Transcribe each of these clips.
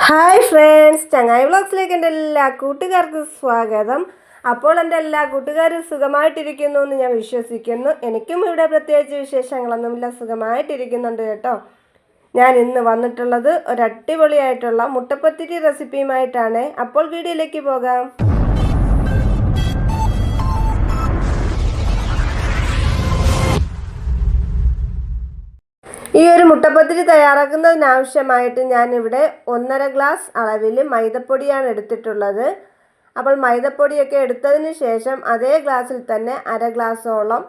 Hi friends ചങ്ങായി വ്ളോഗ്സിലേക്ക് എന്റെ എല്ലാ കൂട്ടുകാർക്കും സ്വാഗതം. അപ്പോൾ എന്റെ എല്ലാ കൂട്ടുകാരും സുഖമായിട്ടിരിക്കുന്നു എന്ന് ഞാൻ വിശ്വസിക്കുന്നു. എനിക്കും ഇവിടെ പ്രത്യേകിച്ച് വിശേഷങ്ങളൊന്നുമില്ല സുഖമായിട്ടിരിക്കുന്നുണ്ട് കേട്ടോ. ഞാൻ ഇന്ന് വന്നിട്ടുള്ളത് ഒരു അടിപൊളിയായിട്ടുള്ള മുട്ടപ്പത്തിരി റെസിപ്പിയുമായിട്ടാണ് അപ്പോൾ വീഡിയോയിലേക്ക് പോകാം. ഈ ഒരു മുട്ടപ്പത്തിരി തയ്യാറാക്കുന്നതിനാവശ്യമായിട്ട് ഞാനിവിടെ ഒന്നര ഗ്ലാസ് അളവിൽ മൈദപ്പൊടിയാണ് എടുത്തിട്ടുള്ളത്. അപ്പോൾ മൈദപ്പൊടിയൊക്കെ എടുത്തതിന് ശേഷം അതേ ഗ്ലാസ്സിൽ തന്നെ അര ഗ്ലാസോളം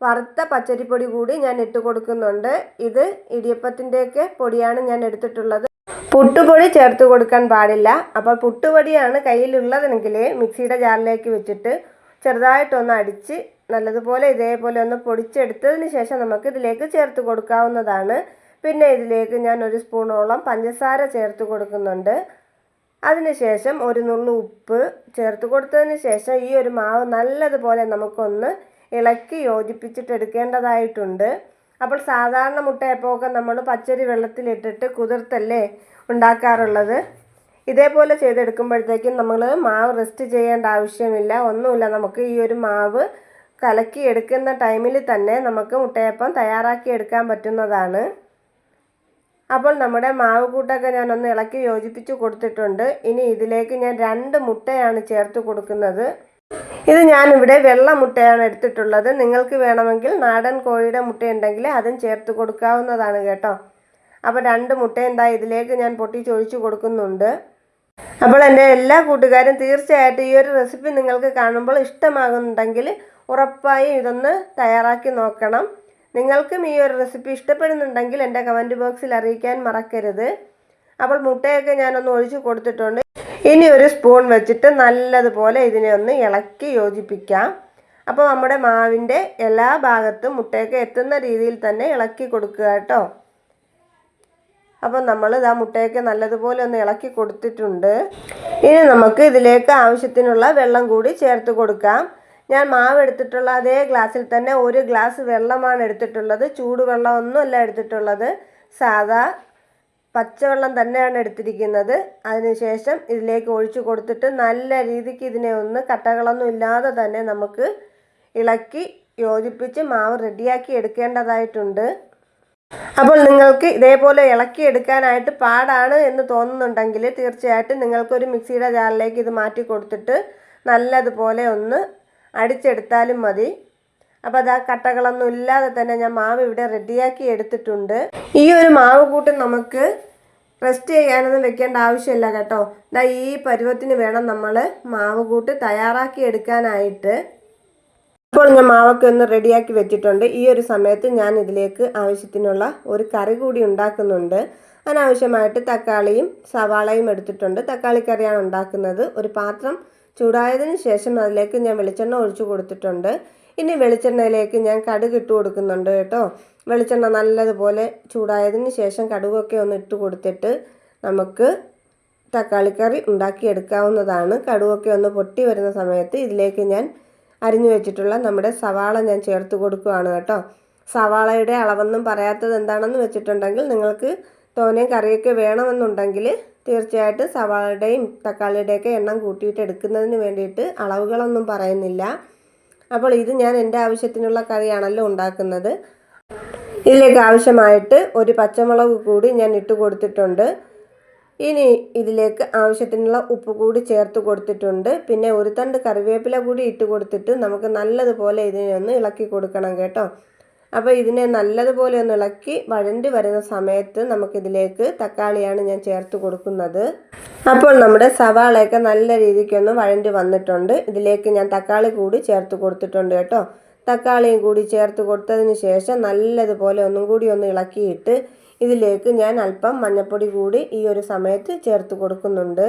വറുത്ത പച്ചരിപ്പൊടി കൂടി ഞാൻ ഇട്ട് കൊടുക്കുന്നുണ്ട്. ഇത് ഇടിയപ്പത്തിന്റെയൊക്കെ പൊടിയാണ് ഞാൻ എടുത്തിട്ടുള്ളത്. പുട്ടുപൊടി ചേർത്ത് കൊടുക്കാൻ പാടില്ല. അപ്പോൾ പുട്ടുപൊടിയാണ് കയ്യിലുള്ളതെങ്കിൽ മിക്സിയുടെ ജാറിലേക്ക് വെച്ചിട്ട് ചെറുതായിട്ടൊന്ന് അടിച്ച് നല്ലതുപോലെ ഇതേപോലെ ഒന്ന് പൊടിച്ചെടുത്തതിന് ശേഷം നമുക്ക് ഇതിലേക്ക് ചേർത്ത് കൊടുക്കാവുന്നതാണ്. പിന്നെ ഇതിലേക്ക് ഞാൻ ഒരു സ്പൂണോളം പഞ്ചസാര ചേർത്ത് കൊടുക്കുന്നുണ്ട്. അതിനുശേഷം ഒരു നുള്ളു ഉപ്പ് ചേർത്ത് കൊടുത്തതിന് ശേഷം ഈ ഒരു മാവ് നല്ലതുപോലെ നമുക്കൊന്ന് ഇളക്കി യോജിപ്പിച്ചിട്ടെടുക്കേണ്ടതായിട്ടുണ്ട് അപ്പോൾ സാധാരണ മുട്ടയപ്പമൊക്കെ നമ്മൾ പച്ചരി വെള്ളത്തിലിട്ടിട്ട് കുതിർത്തല്ലേ ഉണ്ടാക്കാറുള്ളത്? ഇതേപോലെ ചെയ്തെടുക്കുമ്പോഴത്തേക്കും നമ്മൾ മാവ് റെസ്റ്റ് ചെയ്യേണ്ട ആവശ്യമില്ല. ഒന്നുമില്ല നമുക്ക് ഈ ഒരു മാവ് കലക്കി എടുക്കുന്ന ടൈമിൽ തന്നെ നമുക്ക് മുട്ടയപ്പം തയ്യാറാക്കി എടുക്കാൻ പറ്റുന്നതാണ്. അപ്പോൾ നമ്മുടെ മാവ് കൂട്ടൊക്കെ ഞാനൊന്ന് ഇളക്കി യോജിപ്പിച്ച് കൊടുത്തിട്ടുണ്ട്. ഇനി ഇതിലേക്ക് ഞാൻ രണ്ട് മുട്ടയാണ് ചേർത്ത് കൊടുക്കുന്നത്. ഇത് ഞാനിവിടെ വെള്ള മുട്ടയാണ് എടുത്തിട്ടുള്ളത്. നിങ്ങൾക്ക് വേണമെങ്കിൽ നാടൻ കോഴിയുടെ മുട്ടയുണ്ടെങ്കിൽ അതും ചേർത്ത് കൊടുക്കാവുന്നതാണ് കേട്ടോ. അപ്പോൾ രണ്ട് മുട്ട എന്താ ഇതിലേക്ക് ഞാൻ പൊട്ടി പൊട്ടിച്ചൊഴിച്ച് കൊടുക്കുന്നുണ്ട്. അപ്പോൾ എന്റെ എല്ലാ കൂട്ടുകാരും തീർച്ചയായിട്ടും ഈ ഒരു റെസിപ്പി നിങ്ങൾക്ക് കാണുമ്പോൾ ഇഷ്ടമാകുന്നുണ്ടെങ്കിൽ ഉറപ്പായും ഇതൊന്ന് തയ്യാറാക്കി നോക്കണം. നിങ്ങൾക്കും ഈ ഒരു റെസിപ്പി ഇഷ്ടപ്പെടുന്നുണ്ടെങ്കിൽ എന്റെ കമന്റ് ബോക്സിൽ അറിയിക്കാൻ മറക്കരുത്. അപ്പോൾ മുട്ടയൊക്കെ ഞാനൊന്ന് ഒഴിച്ച് കൊടുത്തിട്ടുണ്ട്. ഇനി ഒരു സ്പൂൺ വെച്ചിട്ട് നല്ലതുപോലെ ഇതിനെ ഒന്ന് ഇളക്കി യോജിപ്പിക്കാം. അപ്പോൾ നമ്മുടെ മാവിന്റെ എല്ലാ ഭാഗത്തും മുട്ടയൊക്കെ എത്തുന്ന രീതിയിൽ തന്നെ ഇളക്കി കൊടുക്കുക കേട്ടോ. അപ്പോൾ നമ്മൾ ഇതാ മുട്ടയൊക്കെ നല്ലതുപോലെ ഒന്ന് ഇളക്കി കൊടുത്തിട്ടുണ്ട്. ഇനി നമുക്ക് ഇതിലേക്ക് ആവശ്യത്തിനുള്ള വെള്ളം കൂടി ചേർത്ത് കൊടുക്കാം. ഞാൻ മാവ് എടുത്തിട്ടുള്ള അതേ ഗ്ലാസ്സിൽ തന്നെ ഒരു ഗ്ലാസ് വെള്ളമാണ് എടുത്തിട്ടുള്ളത്. ചൂടുവെള്ളം ഒന്നുമല്ല എടുത്തിട്ടുള്ളത്. സാധാ പച്ചവെള്ളം തന്നെയാണ് എടുത്തിരിക്കുന്നത്. അതിനുശേഷം ഇതിലേക്ക് ഒഴിച്ചു കൊടുത്തിട്ട് നല്ല രീതിക്ക് ഇതിനെ ഒന്ന് കട്ടകളൊന്നും ഇല്ലാതെ തന്നെ നമുക്ക് ഇളക്കി യോജിപ്പിച്ച് മാവ് റെഡിയാക്കി എടുക്കേണ്ടതായിട്ടുണ്ട്. അപ്പോൾ നിങ്ങൾക്ക് ഇതേപോലെ ഇളക്കി എടുക്കാനായിട്ട് പാടാണ് എന്ന് തോന്നുന്നുണ്ടെങ്കിൽ തീർച്ചയായിട്ടും നിങ്ങൾക്കൊരു മിക്സിയുടെ ജാറിലേക്ക് ഇത് മാറ്റി കൊടുത്തിട്ട് നല്ലതുപോലെ ഒന്ന് അടിച്ചെടുത്താലും മതി. അപ്പോൾ അത് ആ കട്ടകളൊന്നും ഇല്ലാതെ തന്നെ ഞാൻ മാവ് ഇവിടെ റെഡിയാക്കി എടുത്തിട്ടുണ്ട്. ഈ ഒരു മാവ് കൂട്ട് നമുക്ക് റെസ്റ്റ് ചെയ്യാനൊന്നും വെക്കേണ്ട ആവശ്യമില്ല കേട്ടോ. ദാ ഈ പരുവത്തിന് വേണം നമ്മൾ മാവ് കൂട്ട് തയ്യാറാക്കി എടുക്കാനായിട്ട്. ഇപ്പോൾ ഞാൻ മാവൊക്കെ ഒന്ന് റെഡിയാക്കി വെച്ചിട്ടുണ്ട്. ഈ ഒരു സമയത്ത് ഞാൻ ഇതിലേക്ക് ആവശ്യത്തിനുള്ള ഒരു കറി കൂടി ഉണ്ടാക്കുന്നുണ്ട്. അതിനാവശ്യമായിട്ട് തക്കാളിയും സവാളയും എടുത്തിട്ടുണ്ട്. തക്കാളി കറിയാണ് ഉണ്ടാക്കുന്നത്. ഒരു പാത്രം ചൂടായതിന് ശേഷം അതിലേക്ക് ഞാൻ വെളിച്ചെണ്ണ ഒഴിച്ചു കൊടുത്തിട്ടുണ്ട്. ഇനി വെളിച്ചെണ്ണയിലേക്ക് ഞാൻ കടുക് ഇട്ട് കൊടുക്കുന്നുണ്ട് കേട്ടോ. വെളിച്ചെണ്ണ നല്ലതുപോലെ ചൂടായതിന് ശേഷം കടുകൊക്കെ ഒന്ന് ഇട്ട് കൊടുത്തിട്ട് നമുക്ക് തക്കാളി തക്കാളിക്കറി ഉണ്ടാക്കിയെടുക്കാവുന്നതാണ്. കടുവൊക്കെ ഒന്ന് പൊട്ടി വരുന്ന സമയത്ത് ഇതിലേക്ക് ഞാൻ അരിഞ്ഞു വെച്ചിട്ടുള്ള നമ്മുടെ സവാള ഞാൻ ചേർത്ത് കൊടുക്കുകയാണ് കേട്ടോ. സവാളയുടെ അളവൊന്നും പറയാത്തത് എന്താണെന്ന് വെച്ചിട്ടുണ്ടെങ്കിൽ നിങ്ങൾക്ക് തോനെയും കറിയൊക്കെ വേണമെന്നുണ്ടെങ്കിൽ തീർച്ചയായിട്ടും സവാളയുടെയും തക്കാളിയുടെയൊക്കെ എണ്ണം കൂട്ടിയിട്ട് എടുക്കുന്നതിന് വേണ്ടിയിട്ട് അളവുകളൊന്നും പറയുന്നില്ല. അപ്പോൾ ഇത് ഞാൻ എന്റെ ആവശ്യത്തിനുള്ള കറിയാണല്ലോ ഉണ്ടാക്കുന്നത്. ഇതിലേക്ക് ആവശ്യമായിട്ട് ഒരു പച്ചമുളക് കൂടി ഞാൻ ഇട്ട് കൊടുത്തിട്ടുണ്ട്. ഇനി ഇതിലേക്ക് ആവശ്യത്തിനുള്ള ഉപ്പ് കൂടി ചേർത്ത് കൊടുത്തിട്ടുണ്ട്. പിന്നെ ഒരു തണ്ട് കറിവേപ്പില കൂടി ഇട്ട് കൊടുത്തിട്ട് നമുക്ക് നല്ലതുപോലെ ഇതിനെ ഒന്ന് ഇളക്കി കൊടുക്കണം കേട്ടോ. അപ്പോൾ ഇതിനെ നല്ലതുപോലെ ഒന്ന് ഇളക്കി വഴണ്ടി വരുന്ന സമയത്ത് നമുക്കിതിലേക്ക് തക്കാളിയാണ് ഞാൻ ചേർത്ത് കൊടുക്കുന്നത്. അപ്പോൾ നമ്മുടെ സവാളയൊക്കെ നല്ല രീതിക്കൊന്ന് വഴണ്ടി വന്നിട്ടുണ്ട്. ഇതിലേക്ക് ഞാൻ തക്കാളി കൂടി ചേർത്ത് കൊടുത്തിട്ടുണ്ട് കേട്ടോ. തക്കാളിയും കൂടി ചേർത്ത് കൊടുത്തതിന് ശേഷം നല്ലതുപോലെ ഒന്നും കൂടി ഒന്ന് ഇളക്കിയിട്ട് ഇതിലേക്ക് ഞാൻ അല്പം മഞ്ഞൾപ്പൊടി കൂടി ഈ ഒരു സമയത്ത് ചേർത്ത് കൊടുക്കുന്നുണ്ട്.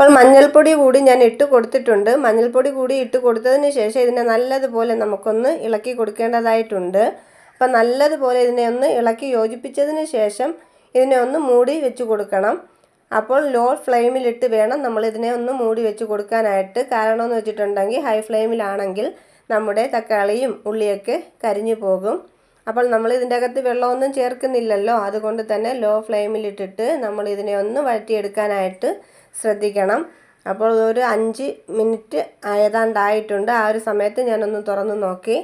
അപ്പോൾ മഞ്ഞൾപ്പൊടി കൂടി ഞാൻ ഇട്ട് കൊടുത്തിട്ടുണ്ട്. മഞ്ഞൾപ്പൊടി കൂടി ഇട്ട് കൊടുത്തതിന് ശേഷം ഇതിനെ നല്ലതുപോലെ നമുക്കൊന്ന് ഇളക്കി കൊടുക്കേണ്ടതായിട്ടുണ്ട്. അപ്പം നല്ലതുപോലെ ഇതിനെ ഒന്ന് ഇളക്കി യോജിപ്പിച്ചതിന് ശേഷം ഇതിനെ ഒന്ന് മൂടി വെച്ച് കൊടുക്കണം. അപ്പോൾ ലോ ഫ്ലെയിമിലിട്ട് വേണം നമ്മൾ ഇതിനെ ഒന്ന് മൂടി വെച്ച് കൊടുക്കാനായിട്ട്. കാരണം എന്ന് വെച്ചിട്ടുണ്ടെങ്കിൽ ഹൈ ഫ്ലെയിമിലാണെങ്കിൽ നമ്മുടെ തക്കാളിയും ഉള്ളിയൊക്കെ കരിഞ്ഞു പോകും. അപ്പോൾ നമ്മൾ ഇതിന്റെ അകത്ത് വെള്ളമൊന്നും ചേർക്കുന്നില്ലല്ലോ. അതുകൊണ്ട് തന്നെ ലോ ഫ്ലെയിമിലിട്ടിട്ട് നമ്മൾ ഇതിനെ ഒന്ന് വഴറ്റിയെടുക്കാനായിട്ട് ശ്രദ്ധിക്കണം. അപ്പോൾ ഒരു അഞ്ച് മിനിറ്റ് ഏതാണ്ടായിട്ടുണ്ട് ആ ഒരു സമയത്ത് ഞാനൊന്ന് തുറന്ന് നോക്കി.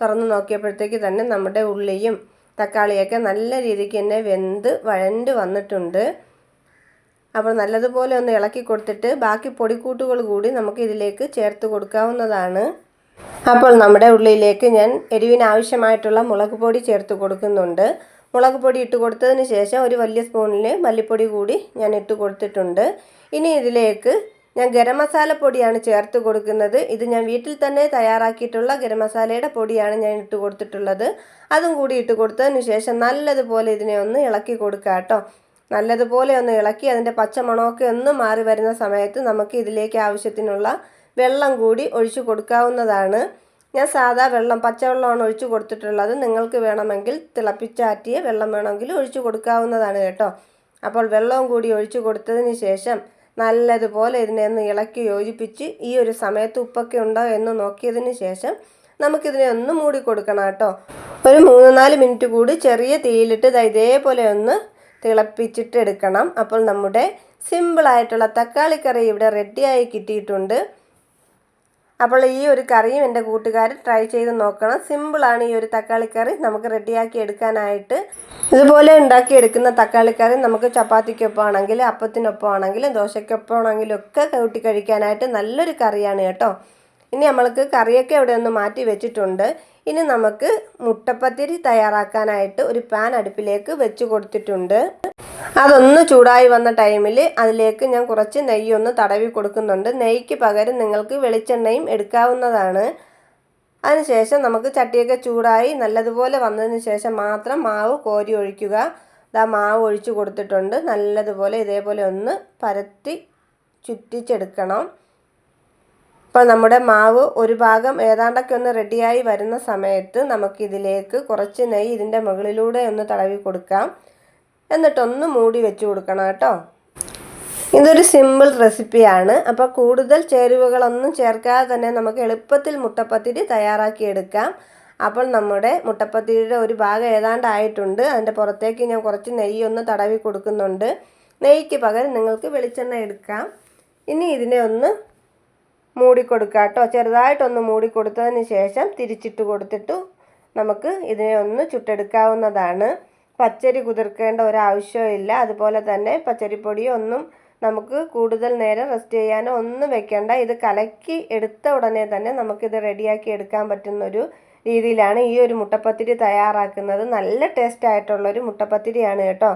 തുറന്ന് നോക്കിയപ്പോഴത്തേക്ക് തന്നെ നമ്മുടെ ഉള്ളിയും തക്കാളിയൊക്കെ നല്ല രീതിക്ക് തന്നെ വെന്ത് വഴണ്ട് വന്നിട്ടുണ്ട്. അപ്പോൾ നല്ലതുപോലെ ഒന്ന് ഇളക്കി കൊടുത്തിട്ട് ബാക്കി പൊടിക്കൂട്ടുകൾ കൂടി നമുക്ക് ഇതിലേക്ക് ചേർത്ത് കൊടുക്കാവുന്നതാണ്. അപ്പോൾ നമ്മുടെ ഉള്ളിയിലേക്ക് ഞാൻ എരിവിന് ആവശ്യമായിട്ടുള്ള മുളക് പൊടി ചേർത്ത് കൊടുക്കുന്നുണ്ട്. മുളക് പൊടി ഇട്ട് കൊടുത്തതിന് ശേഷം ഒരു വലിയ സ്പൂണിൽ മല്ലിപ്പൊടി കൂടി ഞാൻ ഇട്ട് കൊടുത്തിട്ടുണ്ട്. ഇനി ഇതിലേക്ക് ഞാൻ ഗരം മസാല പൊടിയാണ് ചേർത്ത് കൊടുക്കുന്നത്. ഇത് ഞാൻ വീട്ടിൽ തന്നെ തയ്യാറാക്കിയിട്ടുള്ള ഗരം മസാലയുടെ പൊടിയാണ് ഞാൻ ഇട്ട് കൊടുത്തിട്ടുള്ളത്. അതും കൂടി ഇട്ട് കൊടുത്തതിന് ശേഷം നല്ലതുപോലെ ഇതിനെ ഒന്ന് ഇളക്കി കൊടുക്കുക കേട്ടോ. നല്ലതുപോലെ ഒന്ന് ഇളക്കി അതിന്റെ പച്ചമണമൊക്കെ ഒന്ന് മാറി വരുന്ന സമയത്ത് നമുക്ക് ഇതിലേക്ക് ആവശ്യത്തിനുള്ള വെള്ളം കൂടി ഒഴിച്ചു കൊടുക്കാവുന്നതാണ്. ഞാൻ സാധാ വെള്ളം പച്ചവെള്ളമാണ് ഒഴിച്ചു കൊടുത്തിട്ടുള്ളത്. നിങ്ങൾക്ക് വേണമെങ്കിൽ തിളപ്പിച്ചാറ്റിയ വെള്ളം വേണമെങ്കിൽ ഒഴിച്ചു കൊടുക്കാവുന്നതാണ് കേട്ടോ. അപ്പോൾ വെള്ളവും കൂടി ഒഴിച്ചു കൊടുത്തതിന് ശേഷം നല്ലതുപോലെ ഇതിനെ ഒന്ന് ഇളക്കി യോജിപ്പിച്ച് ഈ ഒരു സമയത്ത് ഉപ്പൊക്കെ ഉണ്ടോ എന്ന് നോക്കിയതിന് ശേഷം നമുക്കിതിനെ ഒന്ന് മൂടി കൊടുക്കണം കേട്ടോ. ഒരു മൂന്ന് നാല് മിനിറ്റ് കൂടി ചെറിയ തീയിലിട്ട് ഇതേപോലെ ഒന്ന് തിളപ്പിച്ചിട്ട് എടുക്കണം അപ്പോൾ നമ്മുടെ സിമ്പിളായിട്ടുള്ള തക്കാളി കറി ഇവിടെ റെഡിയായി കിട്ടിയിട്ടുണ്ട്. അപ്പോൾ ഈ ഒരു കറിയും എന്റെ കൂട്ടുകാർ ട്രൈ ചെയ്ത് നോക്കണം. സിമ്പിളാണ് ഈ ഒരു തക്കാളി കറി. നമുക്ക് റെഡിയാക്കി എടുക്കാനായിട്ട് ഇതുപോലെ ഉണ്ടാക്കിയെടുക്കുന്ന തക്കാളി കറി നമുക്ക് ചപ്പാത്തിക്കൊപ്പം ആണെങ്കിൽ അപ്പത്തിനൊപ്പം ആണെങ്കിലും ദോശയ്ക്കൊപ്പം ആണെങ്കിലും ഒക്കെ കൂട്ടി കഴിക്കാനായിട്ട് നല്ലൊരു കറിയാണ് കേട്ടോ. ഇനി നമ്മൾക്ക് കറിയൊക്കെ ഇവിടെ ഒന്ന് മാറ്റി വെച്ചിട്ടുണ്ട്. ഇനി നമുക്ക് മുട്ടപ്പത്തിരി തയ്യാറാക്കാനായിട്ട് ഒരു പാൻ അടുപ്പിലേക്ക് വെച്ച് കൊടുത്തിട്ടുണ്ട്. അതൊന്ന് ചൂടായി വന്ന ടൈമിൽ അതിലേക്ക് ഞാൻ കുറച്ച് നെയ്യൊന്ന് തടവി കൊടുക്കുന്നുണ്ട്. നെയ്ക്ക് പകരം നിങ്ങൾക്ക് വെളിച്ചെണ്ണയും എടുക്കാവുന്നതാണ്. അതിനുശേഷം നമുക്ക് ചട്ടിയൊക്കെ ചൂടായി നല്ലതുപോലെ വന്നതിന് ശേഷം മാത്രം മാവ് കോരി ഒഴിക്കുക. ഇതാ മാവ് ഒഴിച്ചു കൊടുത്തിട്ടുണ്ട്. നല്ലതുപോലെ ഇതേപോലെ ഒന്ന് പരത്തി ചുറ്റിച്ചെടുക്കണം. അപ്പോൾ നമ്മുടെ മാവ് ഒരു ഭാഗം ഏതാണ്ടൊക്കെ ഒന്ന് റെഡിയായി വരുന്ന സമയത്ത് നമുക്കിതിലേക്ക് കുറച്ച് നെയ്യ് ഇതിന്റെ മുകളിലൂടെ ഒന്ന് തടവി കൊടുക്കാം. എന്നിട്ടൊന്ന് മൂടി വെച്ച് കൊടുക്കണം കേട്ടോ. ഇതൊരു സിമ്പിൾ റെസിപ്പിയാണ് അപ്പോൾ കൂടുതൽ ചേരുവകളൊന്നും ചേർക്കാതെ തന്നെ നമുക്ക് എളുപ്പത്തിൽ മുട്ടപ്പത്തിരി തയ്യാറാക്കിയെടുക്കാം അപ്പോൾ നമ്മുടെ മുട്ടപ്പത്തിരിയുടെ ഒരു ഭാഗം ഏതാണ്ടായിട്ടുണ്ട്. അതിന്റെ പുറത്തേക്ക് ഞാൻ കുറച്ച് നെയ്യ് ഒന്ന് തടവി കൊടുക്കുന്നുണ്ട്. നെയ്യ്ക്ക് പകരം നിങ്ങൾക്ക് വെളിച്ചെണ്ണ എടുക്കാം. ഇനി ഇതിനെ ഒന്ന് മൂടിക്കൊടുക്കുക കേട്ടോ ചെറുതായിട്ടൊന്ന് മൂടിക്കൊടുത്തതിന് ശേഷം തിരിച്ചിട്ട് കൊടുത്തിട്ട് നമുക്ക് ഇതിനെ ഒന്ന് ചുട്ടെടുക്കാവുന്നതാണ്. പച്ചരി കുതിർക്കേണ്ട ഒരാവശ്യമില്ല അതുപോലെ തന്നെ പച്ചരിപ്പൊടി ഒന്നും നമുക്ക് കൂടുതൽ നേരം റെസ്റ്റ് ചെയ്യാനോ ഒന്നും വെക്കേണ്ട. ഇത് കലക്കി എടുത്ത ഉടനെ തന്നെ നമുക്കിത് റെഡിയാക്കി എടുക്കാൻ പറ്റുന്നൊരു രീതിയിലാണ് ഈ ഒരു മുട്ടപ്പത്തിരി തയ്യാറാക്കുന്നത്. നല്ല ടേസ്റ്റ് ആയിട്ടുള്ളൊരു മുട്ടപ്പത്തിരിയാണ് കേട്ടോ.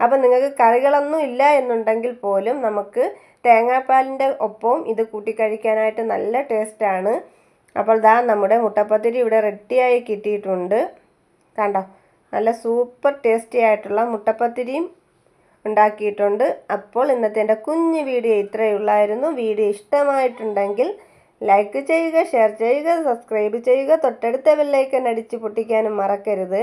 അപ്പം നിങ്ങൾക്ക് കറികളൊന്നും ഇല്ല എന്നുണ്ടെങ്കിൽ പോലും നമുക്ക് തേങ്ങാപ്പാലിന്റെ ഒപ്പവും ഇത് കൂട്ടിക്കഴിക്കാനായിട്ട് നല്ല ടേസ്റ്റാണ്. അപ്പോൾ ദാ നമ്മുടെ മുട്ടപ്പത്തിരി ഇവിടെ റെഡിയായി കിട്ടിയിട്ടുണ്ട്. കണ്ടോ? നല്ല സൂപ്പർ ടേസ്റ്റി ആയിട്ടുള്ള മുട്ടപ്പത്തിരിയും ഉണ്ടാക്കിയിട്ടുണ്ട്. അപ്പോൾ ഇന്നത്തെ എന്റെ കുഞ്ഞ് വീഡിയോ ഇത്രയേ ഉള്ളായിരുന്നു. വീഡിയോ ഇഷ്ടമായിട്ടുണ്ടെങ്കിൽ ലൈക്ക് ചെയ്യുക ഷെയർ ചെയ്യുക സബ്സ്ക്രൈബ് ചെയ്യുക. തൊട്ടടുത്ത ബെല്ലൈക്കൻ അടിച്ച് പൊട്ടിക്കാനും മറക്കരുത്.